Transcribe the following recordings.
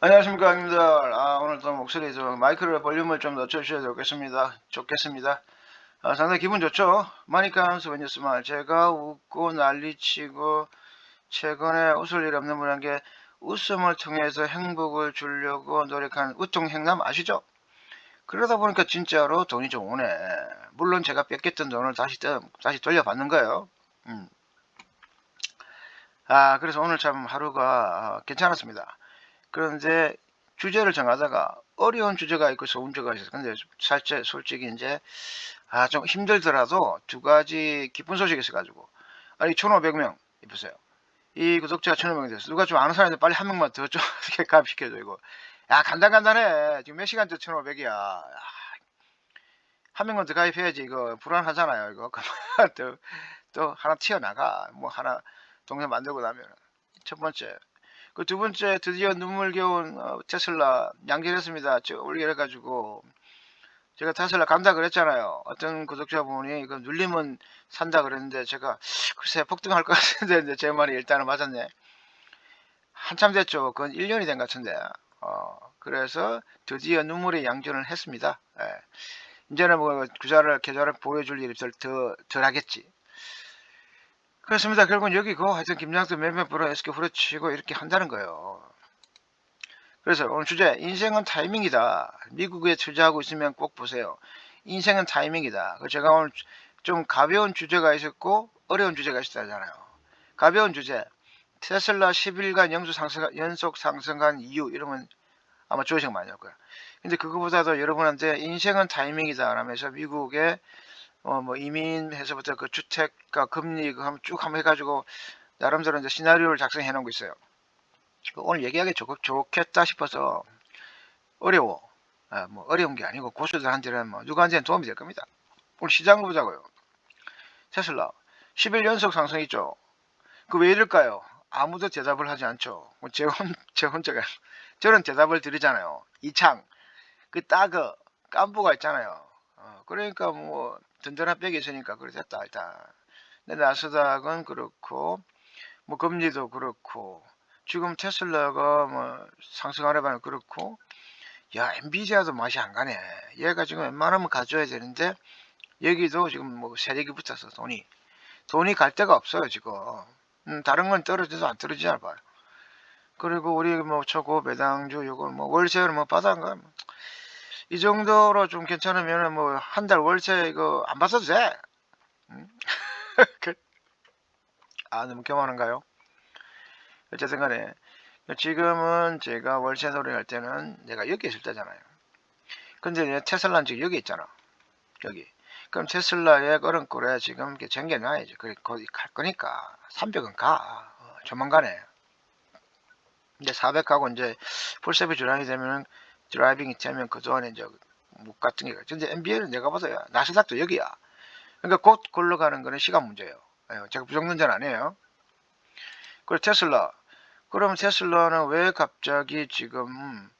안녕하십니까 형님들. 아, 오늘 또 목소리 좀 마이크를 볼륨을 좀 낮춰주셔야 좋겠습니다. 좋겠습니다. 아, 상당히 기분 좋죠? 마니까 수벤뉴스말 제가 웃고 난리치고 최근에 웃을 일 없는 분한 게 웃음을 통해서 행복을 주려고 노력한 우통행남 아시죠? 그러다 보니까 진짜로 돈이 좀 오네. 물론 제가 뺏겼던 돈을 다시 떠- 다시 돌려받는 거예요. 음. 아 그래서 오늘 참 하루가 아, 괜찮았습니다 그런데 주제를 정하다가 어려운 주제가 있고 좋은 주제가 있어요. 근데 살짝 솔직히 이제 아 좀 힘들더라도 두 가지 기쁜 소식이 있어가지고 아니 1,500명 보세요. 이 구독자가 1,500명 됐어. 누가 좀 아는 사람인데 빨리 한 명만 더 좀 이렇게 가입시켜줘 이거. 야 간단간단해. 지금 몇 시간째 1,500이야. 한 명만 더 가입해야지 이거 불안하잖아요 이거. 또, 또 하나 튀어나가. 뭐 하나 동생 만들고 나면 첫 번째 그 두 번째 드디어 눈물겨운 어, 테슬라 양결했습니다. 저 올려가지고 제가 테슬라 간다 그랬잖아요. 어떤 구독자분이 그 눌리면 산다 그랬는데 제가 글쎄 폭등할 것 같은데 제 말이 일단은 맞았네. 한참 됐죠. 그건 1년이 된 것 같은데. 어, 그래서 드디어 눈물의 양전을 했습니다. 예. 이제는 뭐 구자를 계좌를 보여줄 일이 덜, 더, 덜 하겠지. 그렇습니다. 결국은 여기고 하여튼 김장수 몇몇 프로 SK 후려치고 이렇게 한다는 거예요. 그래서 오늘 주제 인생은 타이밍이다. 미국에 투자하고 있으면 꼭 보세요. 인생은 타이밍이다. 그 제가 오늘 좀 가벼운 주제가 있었고 어려운 주제가 있었잖아요. 가벼운 주제 테슬라 10일간 연속 상승 연속 상승한 이유 이러면 아마 조회수가 많이 올 거야. 근데 그거보다도 여러분한테 인생은 타이밍이다 라면서 미국의 어, 뭐 이민해서부터 그 주택과 금리 그 한번 쭉 한번 해가지고 나름대로 이제 시나리오를 작성해 놓은 거 있어요. 그 오늘 얘기하기 좋, 좋겠다 싶어서 어려워. 아, 뭐 어려운 게 아니고 고수들한테는 뭐 누구한테는 도움이 될 겁니다. 오늘 시장을 보자고요. 테슬라 10일 연속 상승 있죠. 그 왜 이럴까요? 아무도 대답을 하지 않죠. 뭐 제, 혼, 제 혼자가 저는 대답을 드리잖아요. 이창 그 따그 깐부가 있잖아요. 어, 그러니까 뭐 든든한 백이 있으니까 그래 됐다 일단. 근데 나스닥은 그렇고 뭐 금리도 그렇고 지금 테슬라가 뭐 상승하려 면 그렇고 야 엔비디아도 맛이 안 가네. 얘가 지금 웬만하면 가져야 되는데 여기도 지금 뭐 세력이 붙어서 돈이 돈이 갈 데가 없어요 지금. 음, 다른 건 떨어져도 안 떨어지잖아 봐요. 그리고 우리 뭐 초고 배당주 요거 뭐 월세를 뭐 받아간 이 정도로 좀 괜찮으면 뭐 한 달 월세 이거 안 받아도 돼. 음? 그- 아 너무 교만한가요? 어쨌든 간에 지금은 제가 월세 노래할 때는 내가 여기 있을 때잖아요. 근데 테슬라는 지금 여기 있잖아. 여기. 그럼 테슬라의 걸음꼴에 지금 이렇게 정겨놔야지. 그래, 거기 갈 거니까. 300은 가. 어, 조만간에. 이제 400하고 이제 풀세비 주라이 되면은 드라이빙이 되면 그동안에 이제 못 같은 게. 근데 NBA는 내가 봐도야. 나스닥도 여기야. 그러니까 곧 굴러가는 거는 시간 문제예요. 예, 제가 부정론자는 아니에요. 그리고 테슬라. 그럼 테슬라는 왜 갑자기 지금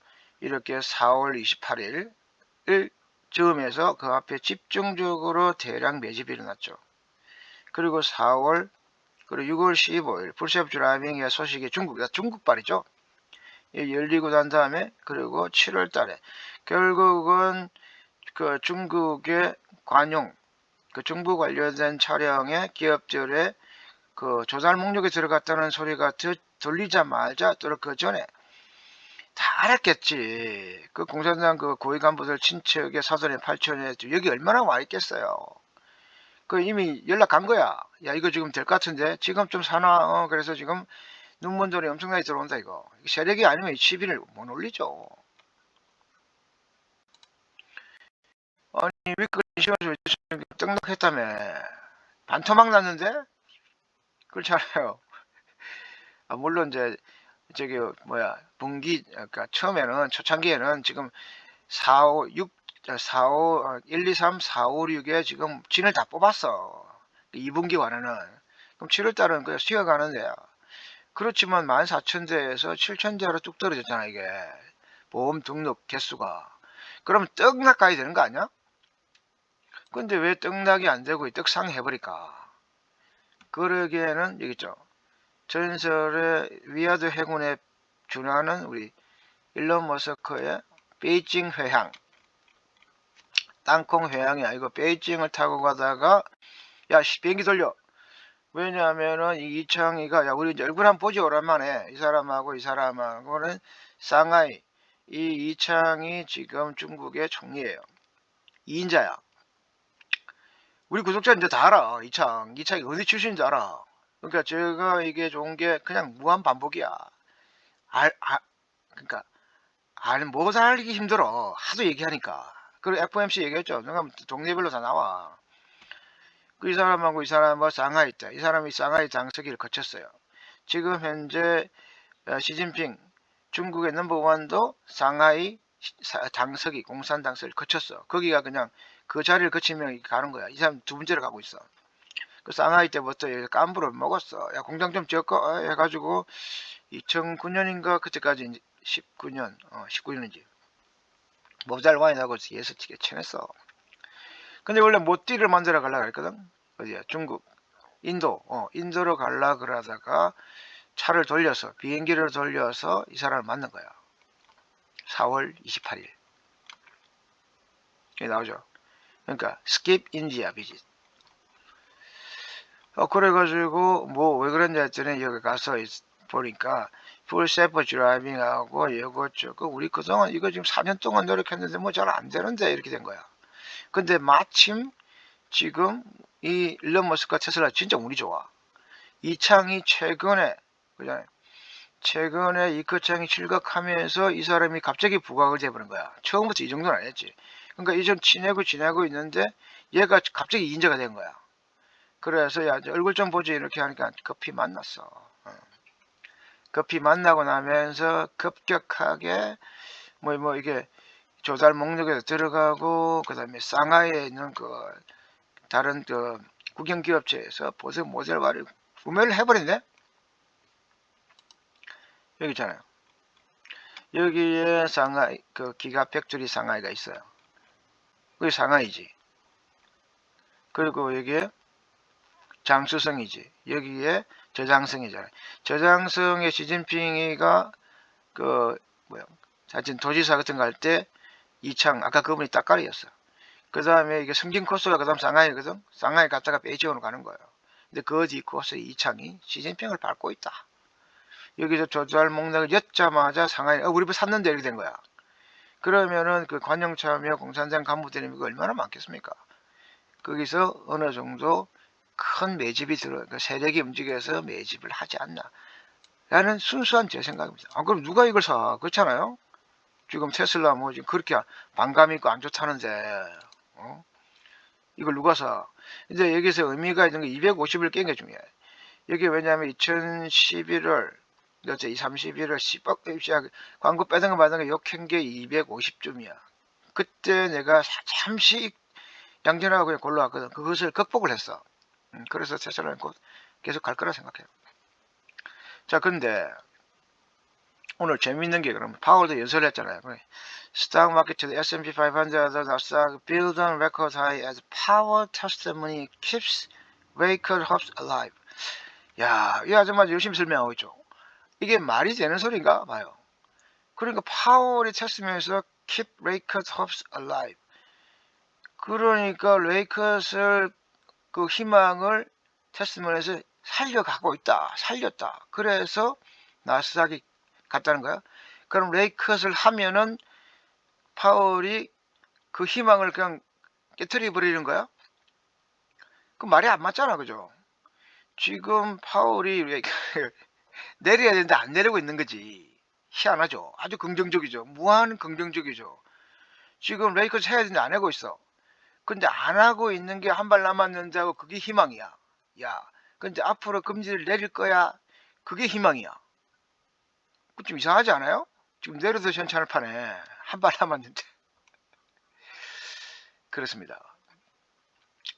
이렇게 4월 28일 즈음에서 그 앞에 집중적으로 대량 매집이 일어났죠. 그리고 4월 그리고 6월 15일 풀셉 드라이빙의 소식이 중국 중국발이죠. 이 열리고 난 다음에 그리고 7월 달에 결국은 그 중국의 관용 그 정부 관련된 차량의 기업들의 그 조달 목록에 들어갔다는 소리가 드- 들리자마자 또 그 전에 다 알았겠지. 그 공산당 그 고위 간부들 친척의 사돈의 8천에 여기 얼마나 와 있겠어요. 그 이미 연락 간 거야. 야 이거 지금 될 것 같은데 지금 좀 사나. 어, 그래서 지금 눈먼돈이 엄청나게 들어온다 이거. 세력이 아니면 이 시비를 못 올리죠. 아니 위클 시간을 떡락했다며 반토막 났는데 그렇잖아요. 아, 물론 이제 저기 뭐야 분기 그러니까 처음에는 초창기에는 지금 4, 5, 6, 4, 5, 1, 2, 3, 4, 5, 6에 지금 진을 다 뽑았어. 2분기 완화는 그럼 7월 달은 그냥 쉬어가는데요. 그렇지만 14,000대에서 7,000대로 뚝 떨어졌잖아 이게 보험 등록 개수가. 그러면 떡락 가야 되는 거 아니야? 근데 왜 떡락이 안 되고 떡상 해버릴까? 그러기에는 여기 있죠. 전설의 위아드 해군에 준하는 우리 일론 머스크의 베이징 회항 땅콩 회항이 아니고 베이징을 타고 가다가 야 씨, 비행기 돌려 왜냐하면은 이 이창희가 야 우리 이제 얼굴 한번 보지 오랜만에. 이 사람하고 이 사람하고는 상하이. 이 이창이 지금 중국의 총리예요. 2인자야. 우리 구독자 이제 다 알아 이창. 이창이 어디 출신인지 알아. 그러니까 제가 이게 좋은 게 그냥 무한 반복이야. 알, 알 그러니까 알 못 알기 힘들어. 하도 얘기하니까. 그리고 FOMC 얘기했죠. 내가 동네별로 다 나와 그 이 사람하고 이 사람은 상하이 때, 이 사람이 상하이 장서기를 거쳤어요. 지금 현재 어, 시진핑 중국의 넘버원도 상하이 사- 당서기, 공산 당서기를 거쳤어. 거기가 그냥 그 자리를 거치면 가는 거야. 이 사람 두 번째로 가고 있어. 그 상하이 때부터 깐부를 먹었어. 야 공장 좀 지었고 어, 해가지고 2009년인가 그때까지 이제 19년, 어, 19년인지 모잘 많이 나고 예스티게 쳐냈어. 근데 원래 모띠를 만들어 가려고 했거든. 어디야? 중국, 인도, 어, 인도로 갈라 그러다가 차를 돌려서 비행기를 돌려서 이 사람을 만난 거야. 4월 28일. 여기 나오죠. 그러니까 skip India visit. 어 그래가지고 뭐 왜 그런지 했더니 여기 가서 있- 보니까 self driving하고 이것저것 우리 그동안 이거 지금 4년 동안 노력했는데 뭐 잘 안 되는데 이렇게 된 거야. 근데 마침 지금 이 일론 머스크가 테슬라 진짜 운이 좋아. 이 창이 최근에 그잖아요. 최근에 이 거창이 출격하면서 이 사람이 갑자기 부각을 돼버린 거야. 처음부터 이 정도는 아니었지. 그러니까 이전 지내고 지내고 있는데 얘가 갑자기 인재가 된 거야. 그래서 야 얼굴 좀 보지 이렇게 하니까 급히 만났어. 어. 급히 만나고 나면서 급격하게 뭐뭐 이게 조달 목록에 들어가고 그 다음에 상하이에 있는 그 다른 그 국영기업체에서 보석 모델화를 구매를 해버렸네. 여기 있잖아요. 여기에 상하이 그 기가 팩토리 상하이가 있어요. 그게 상하이지. 그리고 여기에 장수성이지. 여기에 저장성이잖아요. 저장성에 시진핑이가 그 뭐야 사진 도지사 같은 거 할 때 이창 아까 그분이 딱가리였어. 그 다음에 이게 승진 코스가 그 다음 상하이거든. 상하이 갔다가 베이징으로 가는 거예요. 근데 그 뒤 코스 이창이 시진핑을 밟고 있다. 여기서 조달 목록을 엿자마자 상하이 어, 우리 뭐 샀는데 이렇게 된 거야. 그러면은 그 관영참여 공산당 간부들이 얼마나 많겠습니까? 거기서 어느 정도 큰 매집이 들어, 그 세력이 움직여서 매집을 하지 않나. 라는 순수한 제 생각입니다. 아, 그럼 누가 이걸 사? 그렇잖아요? 지금 테슬라 뭐 지금 그렇게 반감 있고 안 좋다는데, 어? 이걸 누가 사? 근데 여기서 의미가 있는 게 250을 깬 게 중요해. 여기 왜냐하면 2011월, 어째 31월 10억, 시작, 광고 빼던 거 받은 거 욕한 게 250점이야. 그때 내가 잠시 양전하고 그냥 골라왔거든. 그것을 극복을 했어. 음, 그래서 테슬라는 곧 계속 갈 거라 생각해요. 자, 근데 오늘 재밌는 게 그러면 파월도 연설을 했잖아요. 스탁 마켓 to the S&P 500, the Nasdaq build on record high as power testimony keeps record hopes alive. 야, 이 아줌마 열심히 설명하고 있죠. 이게 말이 되는 소리인가 봐요. 그러니까 파월이 testimony에서 keep record hopes alive. 그러니까 레이컷을 그 희망을 테스트먼에서 살려가고 있다. 살렸다. 그래서 나스닥이 갔다는 거야. 그럼 레이컷을 하면은 파월이 그 희망을 그냥 깨뜨려 버리는 거야? 그 말이 안 맞잖아. 그죠? 지금 파월이 내려야 되는데 안 내리고 있는 거지. 희한하죠. 아주 긍정적이죠. 무한 긍정적이죠. 지금 레이컷 해야 되는데 안 하고 있어. 근데 안 하고 있는 게 한 발 남았는데 하고 그게 희망이야. 야, 근데 앞으로 금지를 내릴 거야. 그게 희망이야. 그좀 이상하지 않아요? 지금 내려도 현찰을 파네. 한 발 남았는데. 그렇습니다.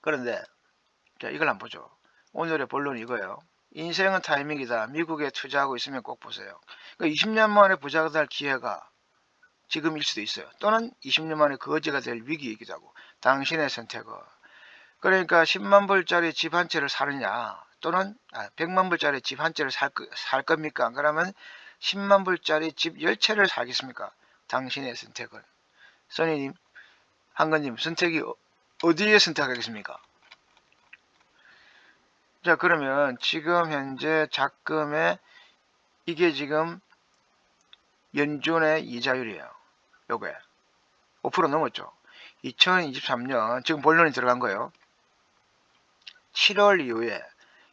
그런데 자 이걸 한번 보죠. 오늘의 본론이 이거예요. 인생은 타이밍이다. 미국에 투자하고 있으면 꼭 보세요. 그러니까 20년 만에 부자가 될 기회가 지금일 수도 있어요. 또는 20년 만에 거지가 될 위기이기도 하고 당신의 선택은 그러니까 10만 불짜리 집 한 채를 사느냐 또는 아, 100만 불짜리 집 한 채를 살, 거- 살 겁니까? 그러면 10만 불짜리 집 10채를 사겠습니까? 당신의 선택은. 써니님, 한건님 선택이 어- 어디에 선택하겠습니까? 자 그러면 지금 현재 작금의 이게 지금 연준의 이자율이에요. 요게 5% 넘었죠. 2023년 지금 본론이 들어간 거예요. 7월 이후에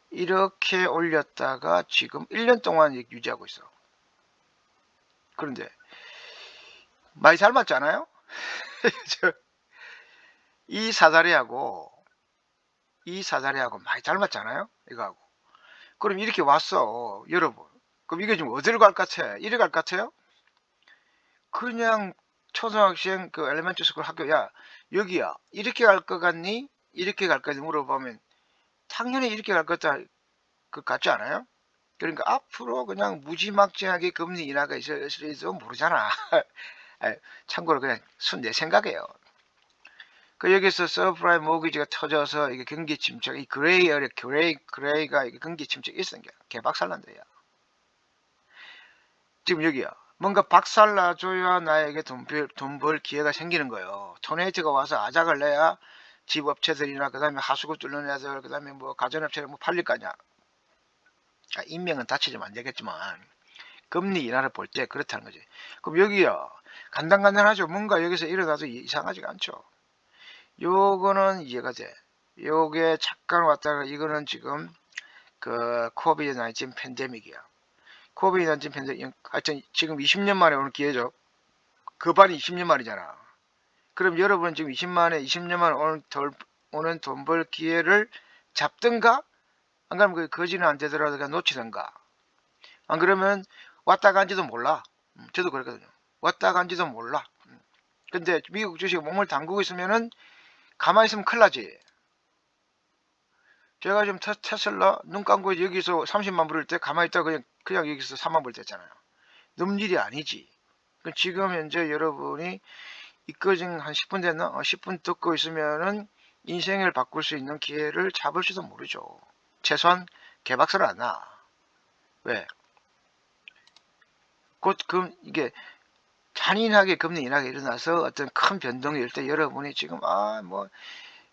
이렇게 올렸다가 지금 1년 동안 유지하고 있어. 그런데 많이 닮았잖아요. 저- 이 사다리하고 이 사다리하고 많이 닮았잖아요. 이거하고. 그럼 이렇게 왔어. 여러분. 그럼 이게 지금 어디로 갈 것 같아? 이리 갈 것 같아요? 그냥 초등학생 그 엘리멘트 스쿨 학교 야 여기야 이렇게 갈 것 같니? 이렇게 갈 거니 물어보면 당연히 이렇게 갈 것 같지 않아요? 그러니까 앞으로 그냥 무지막지하게 금리 인하가 있을지도 모르잖아. 참고로 그냥 순 내 생각이에요. 그 여기서 서프라임 모기지가 터져서 이게 경기 침체, 이 그레이 어레 그레이 그레이가 이게 경기 침체 있은 게 개박살난다야. 지금 여기야. 뭔가 박살나줘야 나에게 돈벌 기회가 생기는 거예요. 토네이트가 와서 아작을 내야 집 업체들이나 그 다음에 하수구 뚫는 애들 그 다음에 뭐 가전업체를 뭐 팔릴 거 아니야. 아, 인명은 다치지면 안 되겠지만 금리 인하를 볼 때 그렇다는 거지. 그럼 여기요. 간단간단하죠. 뭔가 여기서 일어나도 이상하지가 않죠. 요거는 이해가 돼. 요게 잠깐 왔다가 이거는 지금 그 코비드 19 팬데믹이야. 코비드 19 팬데믹 하여튼 지금 20년 만에 오는 기회죠. 그 반이 20년 만이잖아. 그럼 여러분은 지금 20만에 20년 만에 오는, 덜, 오는 돈 벌 기회를 잡든가 안 그러면 그 거지는 안 되더라도 그냥 놓치든가 안 그러면 왔다 간지도 몰라. 음, 저도 그랬거든요. 왔다 간지도 몰라. 음. 근데 미국 주식 몸을 담그고 있으면은 가만히 있으면 큰일 나지. 제가 지금 테, 테슬라 눈 감고 여기서 30만 불일 때 가만히 있다가 그냥, 그냥 여기서 3만 불 됐잖아요. 넘일이 아니지. 그 지금 현재 여러분이 이거진 한 10분 됐나? 어, 10분 듣고 있으면은 인생을 바꿀 수 있는 기회를 잡을지도 모르죠. 최소한 개박살은 안 나. 왜? 곧 금, 이게 잔인하게 금리 인하가 일어나서 어떤 큰 변동이 일 때 여러분이 지금 아뭐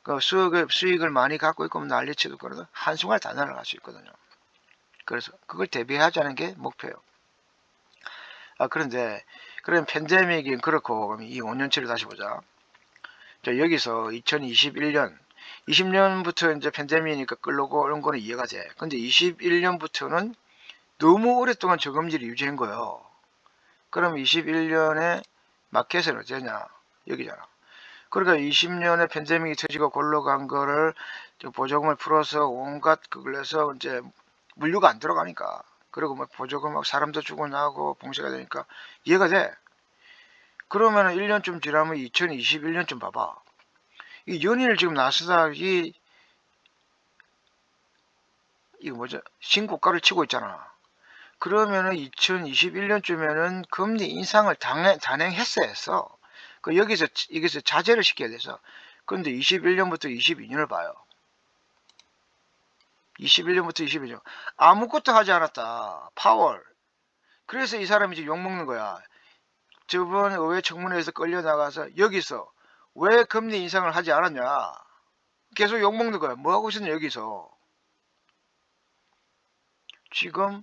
그 수익을 수익을 많이 갖고 있고 뭐 난리치고 그러도 한순간 다 날아갈 수 있거든요. 그래서 그걸 대비하자는 게 목표예요. 아 그런데 그럼 팬데믹이 그렇고 이 5년치를 다시 보자. 자 여기서 2021년 20년부터 이제 팬데믹이니까 끌고 오는 거는 이해가 돼. 근데 21년부터는 너무 오랫동안 저금리를 유지한 거예요. 그럼 21년에 마켓은 어쩌냐? 여기잖아. 그러니까 20년에 팬데믹이 터지고 골로 간 거를 보조금을 풀어서 온갖 그걸 해서 이제 물류가 안 들어가니까 그리고 뭐 보조금 막 사람도 주고 나고 봉쇄가 되니까 이해가 돼. 그러면 1년쯤 지나면 2021년쯤 봐봐. 이 연일 지금 나스닥이 이거 뭐죠? 신고가를 치고 있잖아. 그러면은 2021년쯤에는 금리 인상을 단행, 단행했어야 했어. 그 여기서 여기서 자제를 시켜야 돼서. 그런데 21년부터 22년을 봐요. 21년부터 22년 아무것도 하지 않았다. 파월. 그래서 이 사람이 지금 욕먹는 거야. 저번 의회 청문회에서 끌려 나가서 여기서 왜 금리 인상을 하지 않았냐. 계속 욕먹는 거야. 뭐 하고 있었냐 여기서. 지금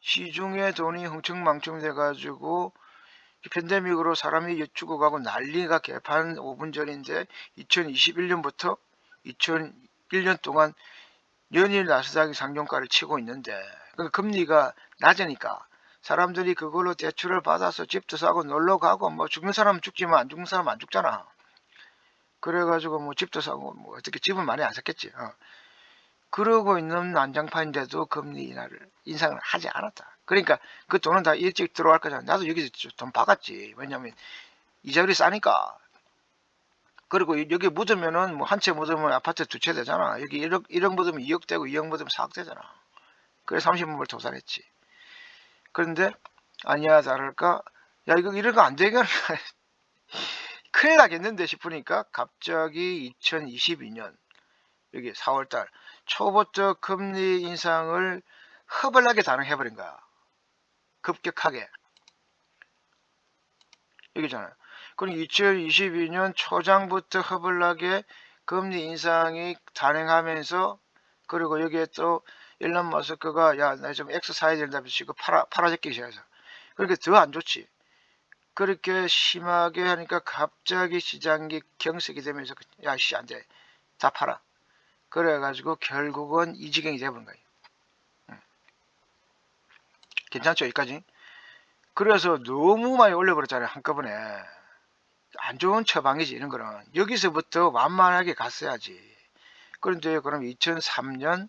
시중에 돈이 흥청망청 돼가지고 팬데믹으로 사람이 죽어가고 난리가 개판 5분 전인데 2021년부터 2001년 동안 연일 나스닥이 상종가를 치고 있는데 그러니까 금리가 낮으니까 사람들이 그걸로 대출을 받아서 집도 사고 놀러 가고 뭐 죽는 사람은 죽지만 안 죽는 사람은 안 죽잖아. 그래가지고 뭐 집도 사고 뭐 어떻게 집은 많이 안 샀겠지. 어. 그러고 있는 난장판인데도 금리 인하를 인상을 하지 않았다. 그러니까 그 돈은 다 일찍 들어갈 거잖아. 나도 여기서 돈 박았지. 왜냐면 이자율이 싸니까. 그리고 여기 묻으면은 뭐 한 채 묻으면 아파트 두 채 되잖아. 여기 1억, 1억 묻으면 2억 되고 2억 묻으면 4억 되잖아. 그래서 30만 불 도산했지. 그런데 아니야 다를까 야 이거 이런 거 안 되겠네. 큰일 나겠는데 싶으니까 갑자기 2022년 여기 4월달 초부터 금리 인상을 허벌나게 단행해버린 거야. 급격하게. 여기잖아요. 그럼 2022년 초장부터 허블나게 금리 인상이 단행하면서 그리고 여기에 또 일론 머스크가 야 나좀 X 사야 된다 비치고 팔아 팔아제끼기 시작해서 그렇게 더 안 좋지. 그렇게 심하게 하니까 갑자기 시장이 경색이 되면서 야씨 안돼 다 팔아. 그래가지고 결국은 이 지경이 돼버린 거예요. 응. 괜찮죠 여기까지? 그래서 너무 많이 올려버렸잖아요 한꺼번에 안 좋은 처방이지 이런 거는 여기서부터 완만하게 갔어야지 그런데 그럼 2003년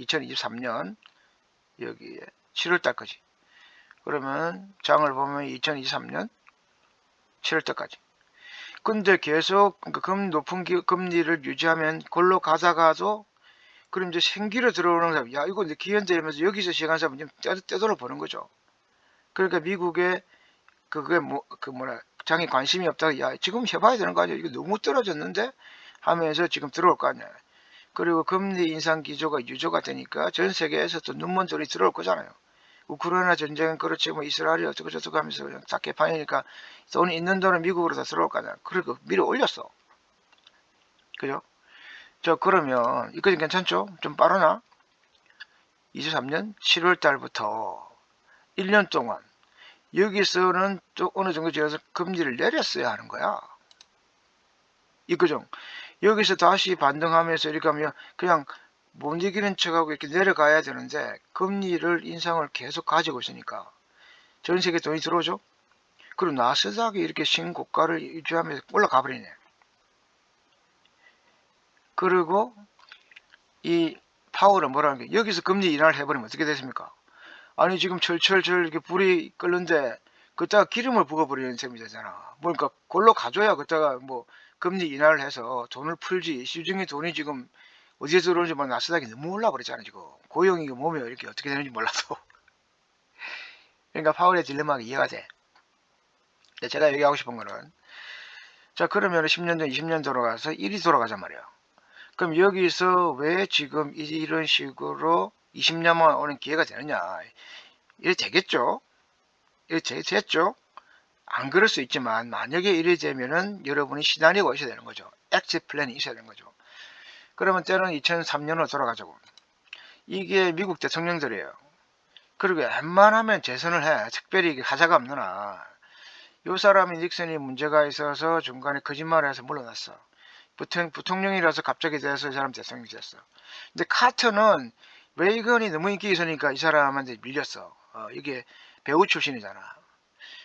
2023년 여기에 7월달까지 그러면 장을 보면 2023년 7월달까지 근데 계속 그금 높은 기, 금리를 유지하면 골로 가다가도 그럼 이제 생기로 들어오는 사람 야 이거 기현 되면서 여기서 시간 사람 좀 떼돌아 보는 거죠 그러니까 미국에 그게 뭐 그 뭐라 장에 관심이 없다. 야 지금 해봐야 되는 거 아니야? 이거 너무 떨어졌는데 하면서 지금 들어올 거 아니야. 그리고 금리 인상 기조가 유조가 되니까 전 세계에서 또 눈먼 돈이 들어올 거잖아요. 우크라이나 전쟁은 그렇지 뭐 이스라엘이 어쩌고 저쩌고 하면서 그냥 다 개판이니까 돈이 있는 돈은 미국으로 다 들어올 거잖아. 그리고 미리 올렸어. 그죠? 저 그러면 이거 괜찮죠? 좀 빠르나? 23년 7월 달부터 1년 동안 여기서는 또 어느 정도 지나서 금리를 내렸어야 하는 거야. 이거죠. 여기서 다시 반등하면서 이렇게 하면 그냥 못 이기는 척하고 이렇게 내려가야 되는데 금리를 인상을 계속 가지고 있으니까 전 세계 돈이 들어오죠. 그리고 나스닥이 이렇게 신고가를 유지하면서 올라가 버리네. 그리고 이 파월은 뭐라는 게 여기서 금리 인하를 해버리면 어떻게 됐습니까? 아니 지금 철철철 이렇게 불이 끓는데 그때가 기름을 부어버리는 셈이 되잖아. 그러니까 골로 가져야 그때가 뭐 금리 인하를 해서 돈을 풀지 시중에 돈이 지금 어디에 들어오는지 뭐 나스닥이 너무 올라버렸잖아 지금. 고용이 몸에 이렇게 어떻게 되는지 몰라도. 그러니까 파월의 딜레마가 이해가 돼. 제가 얘기하고 싶은 거는 자 그러면 10년도 20년 돌아가서 1이 돌아가잔 말이야 그럼 여기서 왜 지금 이런 식으로 20년만 오는 기회가 되느냐. 이래 되겠죠? 이래 됐죠? 안 그럴 수 있지만 만약에 이래 되면은 여러분이 시나리오가 있어야 되는 거죠. 엑스 플랜이 있어야 되는 거죠 그러면 때는 2003년으로 돌아가자고 이게 미국 대통령들이에요. 그리고 웬만하면 재선을 해. 특별히 하자가 없느나 요 사람이 닉슨이 문제가 있어서 중간에 거짓말을 해서 물러났어. 부통, 부통령이라서 갑자기 돼서 이 사람 대통령이 됐어. 근데 카터는 레이건이 너무 인기 있으니까 이 사람한테 밀렸어. 어, 이게 배우 출신이잖아.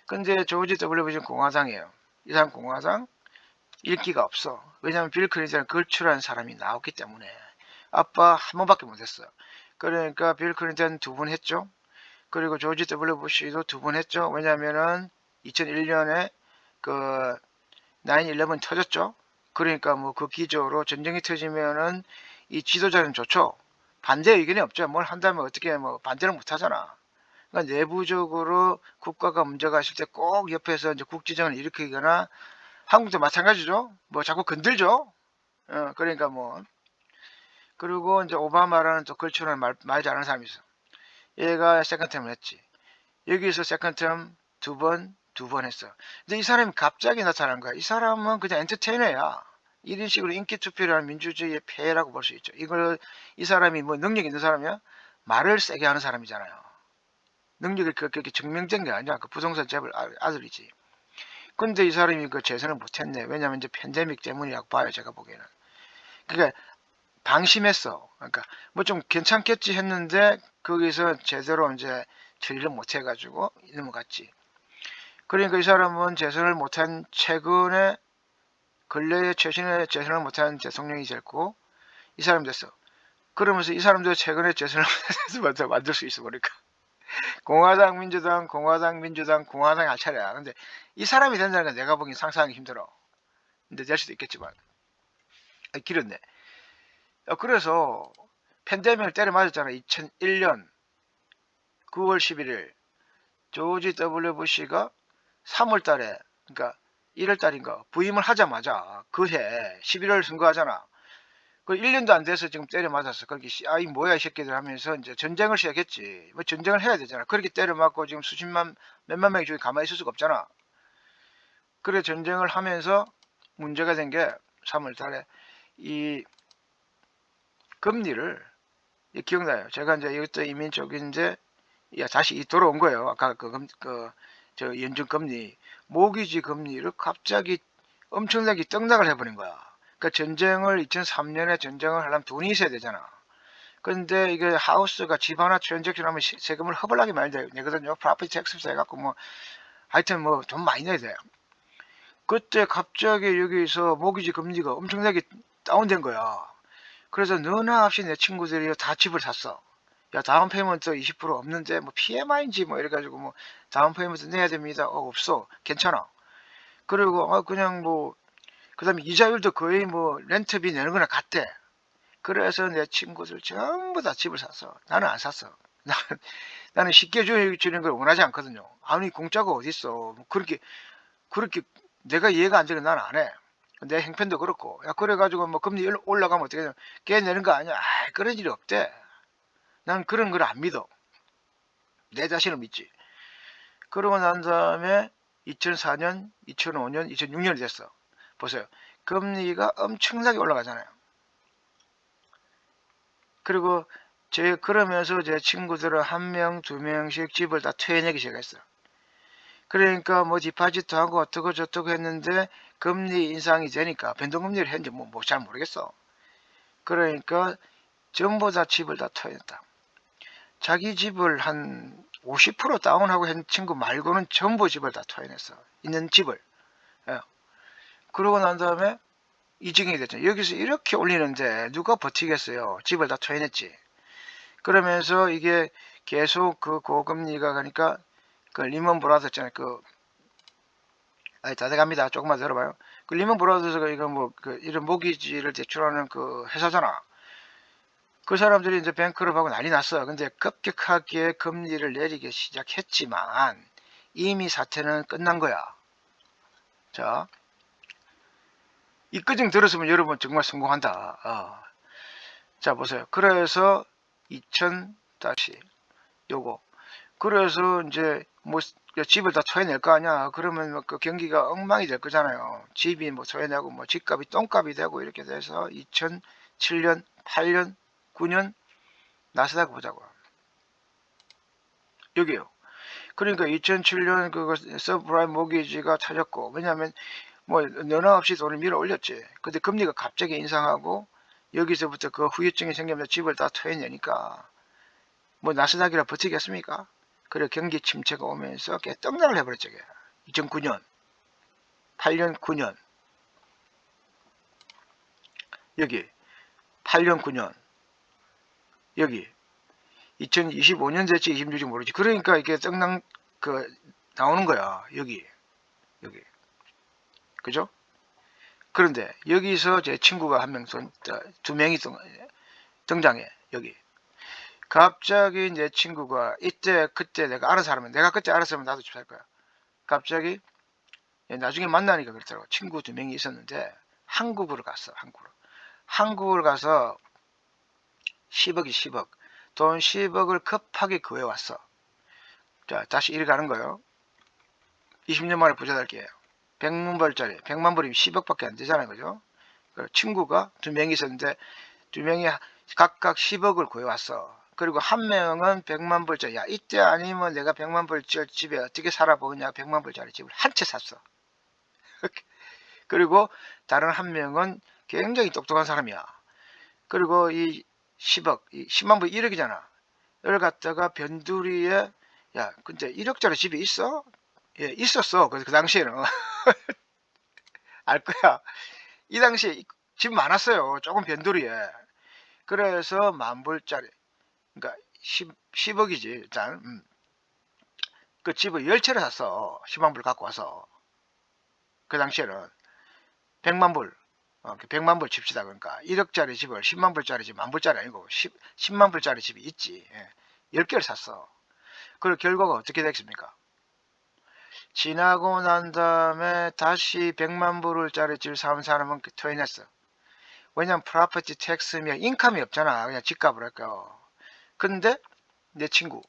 근데 조지 W. 부시 공화당이에요. 이 사람 공화당 인기가 없어. 왜냐하면 빌 클린턴을 걸출한 사람이 나왔기 때문에 아빠 한 번밖에 못했어. 그러니까 빌 클린턴 두 번 했죠. 그리고 조지 W 부시도 두 번 했죠. 왜냐하면은 2001년에 그 9-11 터졌죠. 그러니까 뭐 그 기조로 전쟁이 터지면은 이 지도자는 좋죠. 반대 의견이 없죠. 뭘 한다면 어떻게 뭐 반대를 못 하잖아. 그러니까 내부적으로 국가가 문제가 있을 때 꼭 옆에서 이제 국지정을 일으키거나 한국도 마찬가지죠. 뭐 자꾸 건들죠. 어, 그러니까 뭐 그리고 이제 오바마라는 또 걸쳐놓은 말, 말 잘하는 사람이 있어. 얘가 세컨텀을 했지. 여기서 세컨텀 두 번, 두 번 했어. 근데 이 사람이 갑자기 나타난 거야. 이 사람은 그냥 엔터테이너야. 이런 식으로 인기 투표를 하는 민주주의의 폐해라고 볼 수 있죠. 이걸 이 사람이 뭐 능력 있는 사람이야? 말을 세게 하는 사람이잖아요. 능력이 그렇게 증명된 게 아니야. 그 부동산 재벌 아, 아들이지. 근데 이 사람이 그 재선을 못했네. 왜냐면 이제 팬데믹 때문이라고 봐요. 제가 보기에는. 그러니까 방심했어. 그러니까 뭐 좀 괜찮겠지 했는데 거기서 제대로 이제 처리를 못해가지고 넘어갔지. 그러니까 이 사람은 재선을 못한 최근에 근래에 최신에 재선을 못한 대통령이 됐고 이 사람 됐어. 그러면서 이 사람도 최근에 재선을 만들 수 있어 보니까 공화당 민주당 공화당 민주당 공화당 할 차례야. 근데 이 사람이 된다는 건 내가 보기엔 상상하기 힘들어. 근데 될 수도 있겠지만 아, 길었네. 어, 그래서 팬데믹을 때려 맞았잖아. 2001년 9월 11일 조지 W 부시가 3월 달에 그러니까 1월 달인가 부임을 하자마자 그해 11월 선거하잖아. 그 1년도 안 돼서 지금 때려 맞았어. 씨, 아이 뭐야 이 새끼들 하면서 이제 전쟁을 시작했지. 뭐 전쟁을 해야 되잖아. 그렇게 때려 맞고 지금 수십만 몇만 명이 중에 가만히 있을 수가 없잖아. 그래 전쟁을 하면서 문제가 된 게 3월 달에 이 금리를 이 기억나요. 제가 이제 이것도 이민 쪽인데 야 다시 이 돌아온 거예요. 아까 그, 금- 그, 저 연준 금리, 모기지 금리를 갑자기 엄청나게 떡락을 해버린 거야. 그러니까 전쟁을 2003년에 전쟁을 하려면 돈이 있어야 되잖아. 근데 이게 하우스가 집 하나 트랜잭션 하면 시- 세금을 허벌나게 많이 내- 내거든요. 프라퍼티 텍스스 해갖고 뭐 하여튼 뭐 돈 많이 내야 돼. 그때 갑자기 여기서 모기지 금리가 엄청나게 다운된 거야. 그래서 너나 없이 내 친구들이 다 집을 샀어. 야 다운 페이먼트 20% 없는데 뭐 PMI인지 뭐 이래가지고 뭐 다운 페이먼트 내야 됩니다. 어 없어. 괜찮아. 그리고 아 그냥 뭐 그 다음에 이자율도 거의 뭐 렌트비 내는 거나 같대. 그래서 내 친구들 전부 다 집을 샀어. 나는 안 샀어. 나는, 나는 쉽게 주- 주는 걸 원하지 않거든요. 아니 공짜가 어딨어. 뭐 그렇게 그렇게 내가 이해가 안 되는 나는 안 해. 내 행편도 그렇고. 야 그래가지고 뭐 금리 올- 올라가면 어떻게 되냐. 걔 내는 거 아니야. 아 그런 일이 없대. 난 그런 걸 안 믿어. 내 자신을 믿지. 그러고 난 다음에 2004년, 2005년, 2006년이 됐어. 보세요. 금리가 엄청나게 올라가잖아요. 그리고 제 그러면서 제 친구들은 한 명, 두 명씩 집을 다 퇴내기 시작했어. 그러니까 뭐 디파지트 하고 어떻고 저쩌고 했는데 금리 인상이 되니까 변동금리를 했는지 뭐잘 모르겠어. 그러니까 전부 다 집을 다 토해냈다. 자기 집을 한 50% 다운하고 한 친구 말고는 전부 집을 다 토해냈어. 있는 집을. 예. 그러고 난 다음에 이직이 됐죠. 여기서 이렇게 올리는데 누가 버티겠어요. 집을 다 토해냈지. 그러면서 이게 계속 그 고금리가 가니까 그 리먼 브라더 있잖아요. 그 아니 다 돼갑니다. 조금만 들어봐요. 그 리먼 브라더스가 이거 뭐 그 이런 모기지를 대출하는 그 회사잖아. 그 사람들이 이제 뱅크럽하고 난리 났어. 근데 급격하게 금리를 내리기 시작했지만 이미 사태는 끝난 거야. 자, 이 끄정 들었으면 여러분 정말 성공한다. 어. 자 보세요. 그래서 2000 다시 요거 그래서 이제 뭐 집을 다 토해낼 거 아니야. 그러면 뭐그 경기가 엉망이 될 거잖아요. 집이 뭐 토해내고 뭐 집값이 똥값이 되고 이렇게 돼서 2007년, 8년, 9년 나스닥 보자고. 여기요. 그러니까 2007년 그거 서브프라임 모기지가 터졌고 왜냐하면 뭐 너나 없이 돈을 밀어 올렸지. 근데 금리가 갑자기 인상하고 여기서부터 그 후유증이 생기면서 집을 다 토해내니까 뭐 나스닥이라 버티겠습니까? 그래 경기 침체가 오면서 걔 떡락을 해버렸죠. 걔. 2009년, 8년, 9년 여기 8년, 9년 여기 2025년 될지 26지 모르지. 그러니까 이게 떡락 그 나오는 거야. 여기 여기 그죠? 그런데 여기서 제 친구가 한 명, 두 명이 등장해 여기. 갑자기 내 친구가 이때 그때 내가 알아서 하면 내가 그때 알았으면 나도 집 살 거야. 갑자기 나중에 만나니까 그렇더라고. 친구 두 명이 있었는데 한국으로 갔어. 한국으로. 한국을 가서 10억이 10억. 돈 10억을 급하게 구해왔어. 자 다시 이리 가는 거예요. 20년 만에 부자 될 게요. 100만 벌짜리. 100만 벌이면 10억밖에 안 되잖아요. 그죠? 친구가 두 명이 있었는데 두 명이 각각 10억을 구해왔어. 그리고 한 명은 100만 불짜리. 야, 이때 아니면 내가 100만 불짜리 집에 어떻게 살아보냐. 100만 불짜리 집을 한 채 샀어. 그리고 다른 한 명은 굉장히 똑똑한 사람이야. 그리고 이 10억, 이 10만 불 1억이잖아. 이걸 갖다가 변두리에 야, 근데 1억짜리 집이 있어? 예, 있었어. 그래서 그 당시에는 알 거야. 이 당시에 집 많았어요. 조금 변두리에. 그래서 만 불짜리. 그러니까 10, 10억이지 일단 음. 그 집을 10채를 샀어 10만 불 갖고 와서 그 당시에는 100만 불 어, 100만 불 칩시다 그러니까 1억짜리 집을 10만 불짜리 집 만 불짜리 아니고 10, 10 만 불짜리 집이 있지 예. 10개를 샀어 그리고 결과가 어떻게 됐습니까 지나고 난 다음에 다시 100만 불짜리 집을 사는 사람은 토해냈어 왜냐면 프로퍼티 텍스면 인컴이 없잖아. 그냥 집값을 할까요. 근데 내 친구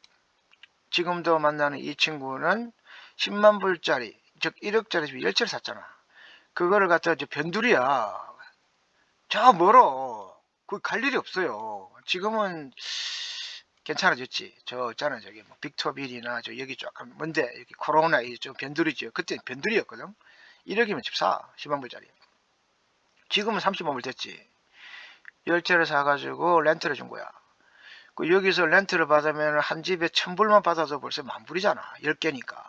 지금도 만나는 이 친구는 10만 불짜리 즉 1억짜리 집 10채를 샀잖아. 그거를 갖다 이제 변두리야. 저 멀어. 그갈 일이 없어요. 지금은 괜찮아졌지. 저 있잖아 저기 뭐 빅토빌이나 저 여기 조금 뭔데 여기 코로나 이좀 변두리죠. 그때 변두리였거든. 1억이면 집 사. 10만 불짜리. 지금은 30만 불 됐지. 10채를 사가지고 렌트를 준 거야. 그 여기서 렌트를 받으면 한 집에 천 불만 받아도 벌써 만 불이잖아. 10개니까.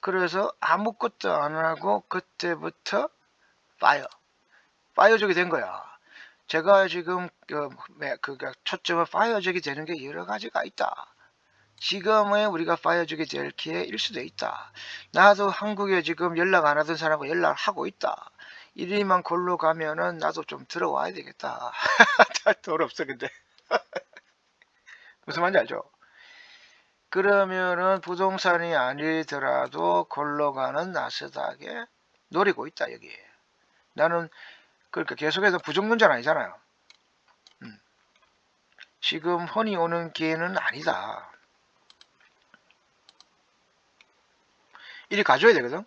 그래서 아무것도 안 하고 그때부터 파이어. 파이어족이 된 거야. 제가 지금 그, 매- 그, 그 초점은 파이어족이 되는 게 여러 가지가 있다. 지금의 우리가 파이어족이 될 기회일 수도 있다. 나도 한국에 지금 연락 안 하던 사람과 연락을 하고 있다. 이리만 골로 가면은 나도 좀 들어와야 되겠다. 돈 없어 근데. 무슨 말인지 알죠? 그러면은 부동산이 아니더라도 골로 가는 나스닥에 노리고 있다 여기. 나는 그러니까 계속해서 부정론자는 아니잖아요. 음. 지금 혼이 오는 기회는 아니다. 이리 가져야 되거든.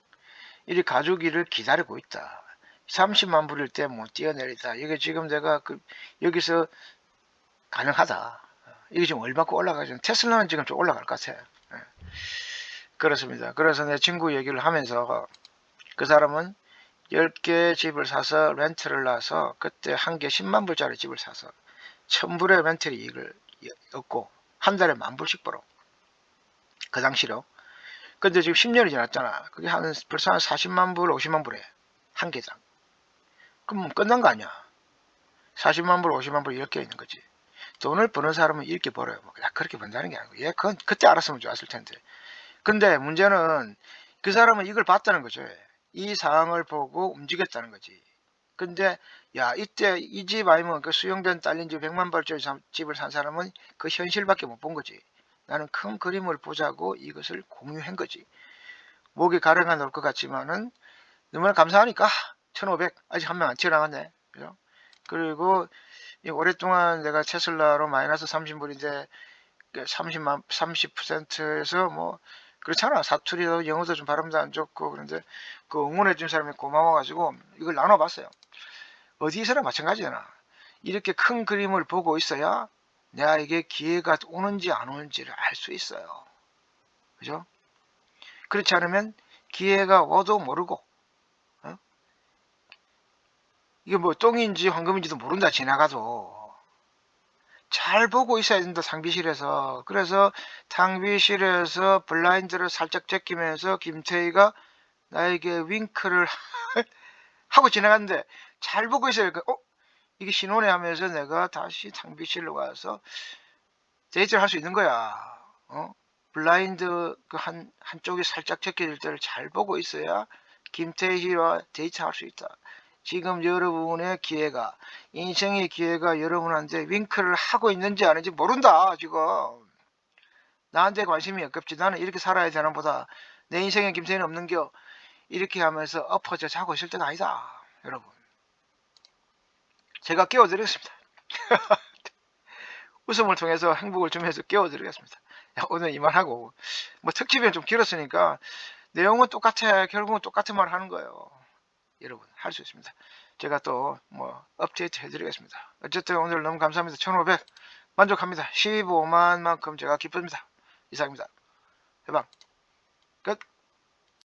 이리 가져기를 기다리고 있다. 30만 불일 때 못 뛰어내리다. 이게 지금 내가 그 여기서 가능하다. 이게 지금 얼마큼 올라가죠? 테슬라는 지금 좀 올라갈 것 같아. 예. 그렇습니다. 그래서 내 친구 얘기를 하면서 그 사람은 10개 집을 사서 렌트를 놔서 그때 한 개 10만 불짜리 집을 사서 1000불의 렌트 이익을 얻고 한 달에 만 불씩 벌어. 그 당시로. 근데 지금 10년이 지났잖아. 그게 한 벌써 한 40만 불, 50만 불에 한 개당. 그럼 끝난 거 아니야. 40만 불, 50만 불 이렇게 있는 거지. 돈을 버는 사람은 이렇게 벌어요. 뭐 그냥 그렇게 번다는 게 아니고. 얘 그건 그때 알았으면 좋았을 텐데. 근데 문제는 그 사람은 이걸 봤다는 거죠. 이 상황을 보고 움직였다는 거지. 근데 야 이때 이 집 아니면 그 수용된 딸린 집 100만 불짜리 사- 집을 산 사람은 그 현실밖에 못 본 거지. 나는 큰 그림을 보자고 이것을 공유한 거지. 목이 가래가 나올 것 같지만은 너무나 감사하니까 1500 아직 한 명 안 튀어나갔네. 그죠? 그리고 이 오랫동안 내가 테슬라로 마이너스 30불인데 30만 30%에서 뭐 그렇잖아 사투리도 영어도 좀 발음도 안 좋고 그런데 그 응원해 준 사람이 고마워가지고 이걸 나눠봤어요. 어디서나 마찬가지잖아. 이렇게 큰 그림을 보고 있어야 내가 이게 기회가 오는지 안 오는지를 알 수 있어요. 그죠? 그렇지 않으면 기회가 와도 모르고 어? 이게 뭐 똥인지 황금인지도 모른다 지나가도 잘 보고 있어야 된다 상비실에서 그래서 탕비실에서 블라인드를 살짝 제끼면서 김태희가 나에게 윙크를 하고 지나갔는데 잘 보고 있어야 돼. 어? 이게 신호네 하면서 내가 다시 탕비실로 가서 데이트를 할 수 있는 거야. 어? 블라인드 그 한, 한쪽이 살짝 제껴질 때를 잘 보고 있어야 김태희와 데이트할 수 있다. 지금 여러분의 기회가 인생의 기회가 여러분한테 윙크를 하고 있는지 아닌지 모른다 지금. 나한테 관심이 없겠지. 나는 이렇게 살아야 되나 보다. 내 인생에 김태희는 없는겨. 이렇게 하면서 엎어져 자고 있을 때가 아니다 여러분. 제가 깨워드리겠습니다. 웃음을 통해서 행복을 주면서 깨워드리겠습니다. 야, 오늘 이만하고 뭐 특집이 좀 길었으니까 내용은 똑같아 결국은 똑같은 말을 하는 거예요 여러분 할 수 있습니다. 제가 또 뭐 업데이트 해드리겠습니다. 어쨌든 오늘 너무 감사합니다. 1500 만족합니다. 15만 만큼 제가 기쁩니다. 이상입니다. 해방 끝.